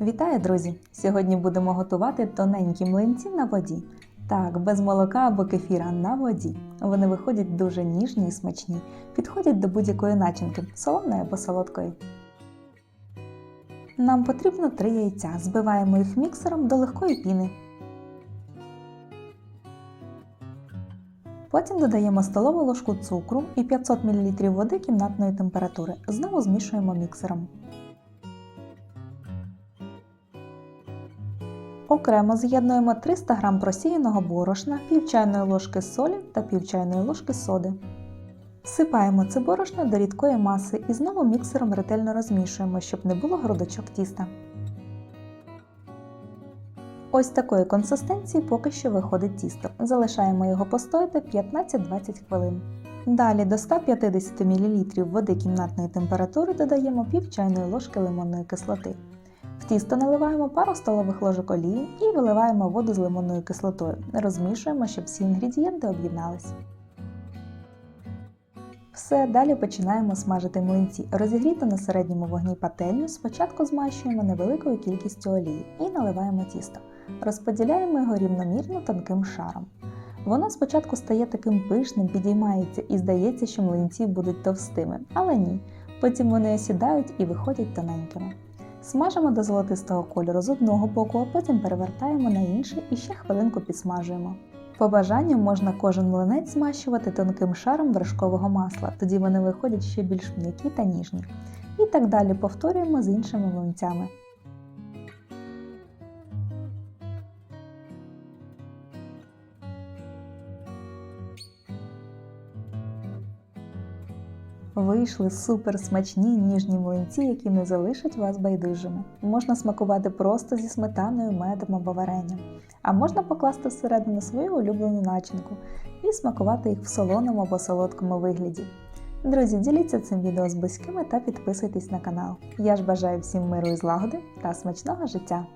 Вітаю, друзі! Сьогодні будемо готувати тоненькі млинці на воді. Так, без молока або кефіра на воді. Вони виходять дуже ніжні і смачні, підходять до будь-якої начинки, солоної або солодкої. Нам потрібно 3 яйця. Збиваємо їх міксером до легкої піни. Потім додаємо столову ложку цукру і 500 мл води кімнатної температури. Знову змішуємо міксером. Окремо з'єднуємо 300 г просіяного борошна, пів чайної ложки солі та пів чайної ложки соди. Всипаємо це борошно до рідкої маси і знову міксером ретельно розмішуємо, щоб не було грудочок тіста. Ось такої консистенції поки що виходить тісто. Залишаємо його постояти 15-20 хвилин. Далі до 150 мл води кімнатної температури додаємо пів чайної ложки лимонної кислоти. В тісто наливаємо пару столових ложок олії і виливаємо воду з лимонною кислотою. Розмішуємо, щоб всі інгредієнти об'єдналися. Все, далі починаємо смажити млинці. Розігріти на середньому вогні пательню спочатку змащуємо невеликою кількістю олії і наливаємо тісто. Розподіляємо його рівномірно тонким шаром. Воно спочатку стає таким пишним, підіймається і здається, що млинці будуть товстими, але ні. Потім вони осідають і виходять тоненькими. Смажимо до золотистого кольору з одного боку, а потім перевертаємо на інший і ще хвилинку підсмажуємо. По бажанню можна кожен млинець змащувати тонким шаром вершкового масла, тоді вони виходять ще більш м'які та ніжні. І так далі повторюємо з іншими млинцями. Вийшли супер смачні ніжні млинці, які не залишать вас байдужими. Можна смакувати просто зі сметаною, медом або варенням, а можна покласти всередину свою улюблену начинку і смакувати їх в солоному або солодкому вигляді. Друзі, діліться цим відео з близькими та підписуйтесь на канал. Я ж бажаю всім миру і злагоди та смачного життя!